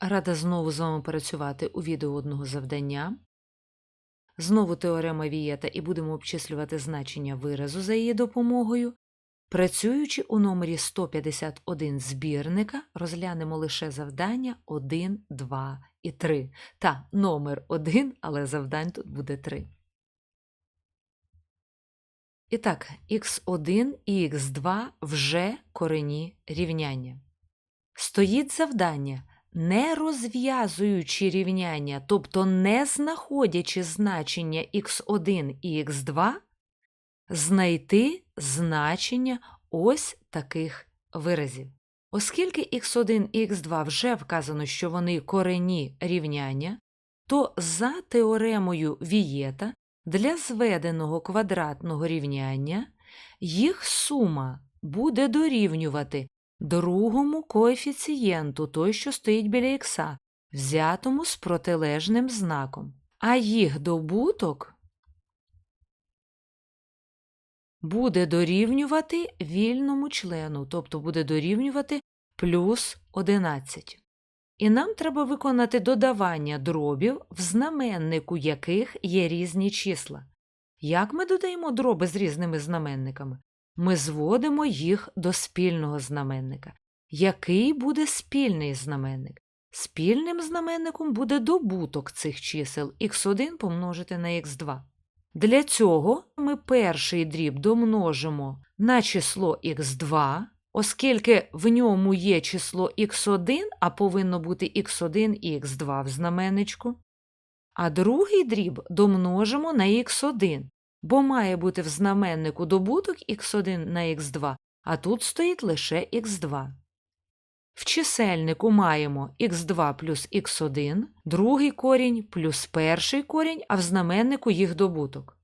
Рада знову з вами працювати у відео одного завдання. Знову теорема Вієта і будемо обчислювати значення виразу за її допомогою. Працюючи у номері 151 збірника, розглянемо лише завдання 1, 2 і 3. Та, номер 1, але завдань тут буде 3. І так, х1 і х2 вже корені рівняння. Стоїть завдання, не розв'язуючи рівняння, тобто не знаходячи значення х1 і х2, знайти значення ось таких виразів. Оскільки х1 і х2 вже вказано, що вони корені рівняння, то за теоремою Вієта для зведеного квадратного рівняння їх сума буде дорівнювати другому коефіцієнту, той, що стоїть біля х, взятому з протилежним знаком, а їх добуток буде дорівнювати вільному члену, тобто буде дорівнювати плюс 11. І нам треба виконати додавання дробів, в знаменнику яких є різні числа. Як ми додаємо дроби з різними знаменниками? Ми зводимо їх до спільного знаменника. Який буде спільний знаменник? Спільним знаменником буде добуток цих чисел х1 помножити на х2. Для цього ми перший дріб домножимо на число х2, оскільки в ньому є число х1, а повинно бути х1 і х2 в знаменничку. А другий дріб домножимо на х1, бо має бути в знаменнику добуток х1 на х2, а тут стоїть лише х2. В чисельнику маємо х2 плюс х1, другий корінь плюс перший корінь, а в знаменнику їх добуток.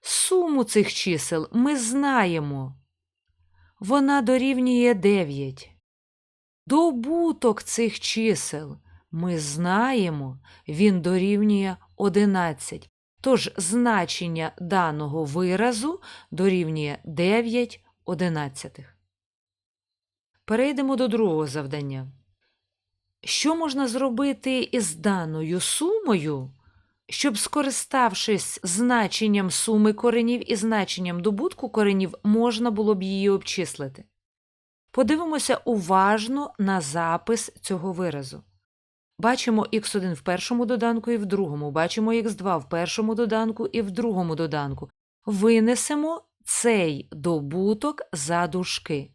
Суму цих чисел ми знаємо. Вона дорівнює 9. Добуток цих чисел ми знаємо, він дорівнює 11. Тож значення даного виразу дорівнює 9 одинадцятих. Перейдемо до другого завдання. Що можна зробити із даною сумою, щоб, скориставшись значенням суми коренів і значенням добутку коренів, можна було б її обчислити? Подивимося уважно на запис цього виразу. Бачимо х1 в першому доданку і в другому, бачимо х2 в першому доданку і в другому доданку. Винесемо цей добуток за дужки.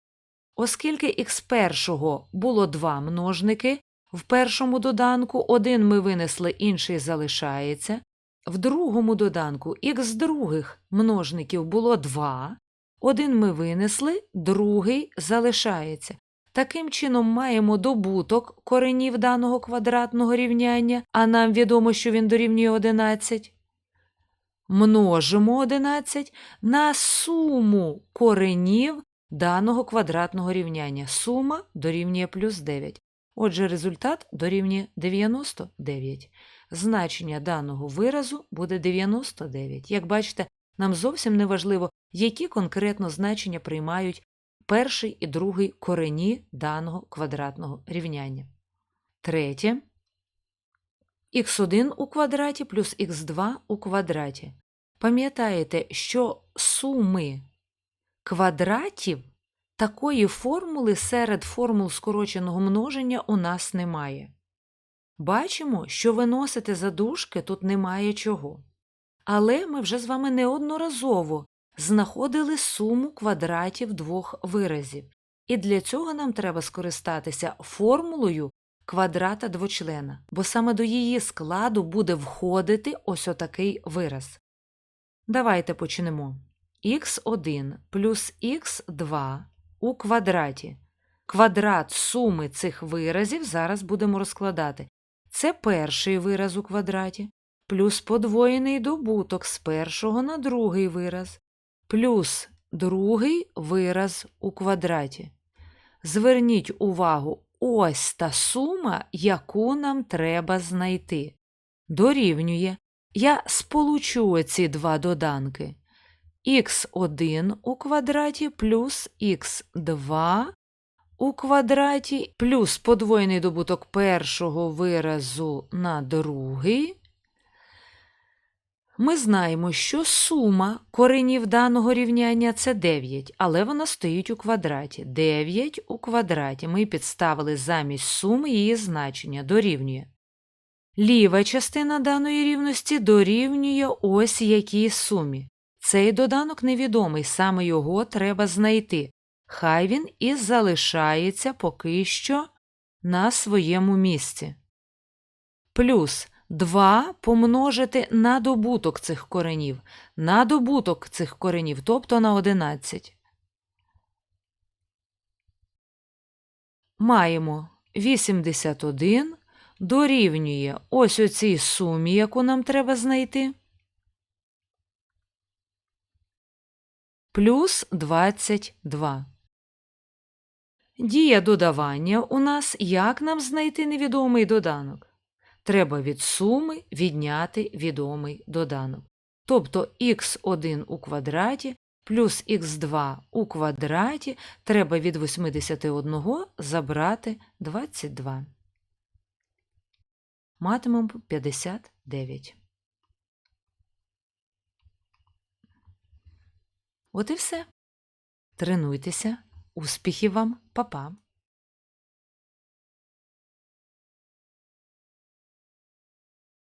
Оскільки х першого було два множники, в першому доданку один ми винесли, інший залишається. В другому доданку х других множників було два, один ми винесли, другий залишається. Таким чином маємо добуток коренів даного квадратного рівняння, а нам відомо, що він дорівнює 11. Множимо 11 на суму коренів даного квадратного рівняння. Сума дорівнює плюс 9. Отже, результат дорівнює 99. Значення даного виразу буде 99. Як бачите, нам зовсім не важливо, які конкретно значення приймають перший і другий корені даного квадратного рівняння. Третє. х1 у квадраті плюс х2 у квадраті. Пам'ятаєте, що суми квадратів такої формули серед формул скороченого множення у нас немає. Бачимо, що виносити за дужки тут немає чого. Але ми вже з вами неодноразово знаходили суму квадратів двох виразів, і для цього нам треба скористатися формулою квадрата двочлена, бо саме до її складу буде входити ось отакий вираз. Давайте почнемо. х1 плюс х2 у квадраті. Квадрат суми цих виразів зараз будемо розкладати. Це перший вираз у квадраті, плюс подвоєний добуток з першого на другий вираз, плюс другий вираз у квадраті. Зверніть увагу, ось та сума, яку нам треба знайти. Дорівнює. Я сполучу ці два доданки х1 у квадраті плюс х2 у квадраті плюс подвоєний добуток першого виразу на другий. Ми знаємо, що сума коренів даного рівняння це 9, але вона стоїть у квадраті. 9 у квадраті. Ми підставили замість суми її значення дорівнює. Ліва частина даної рівності дорівнює ось якій сумі. Цей доданок невідомий, саме його треба знайти. Хай він і залишається поки що на своєму місці. Плюс 2 помножити на добуток цих коренів, на добуток цих коренів, тобто на 11. Маємо 81 дорівнює ось оцій сумі, яку нам треба знайти, плюс 22. Дія додавання у нас як нам знайти невідомий доданок? Треба від суми відняти відомий доданок. Тобто х1 у квадраті плюс х2 у квадраті треба від 81 забрати 22. Матимемо 59. От і все. Тренуйтеся. Успіхів вам, Па-па!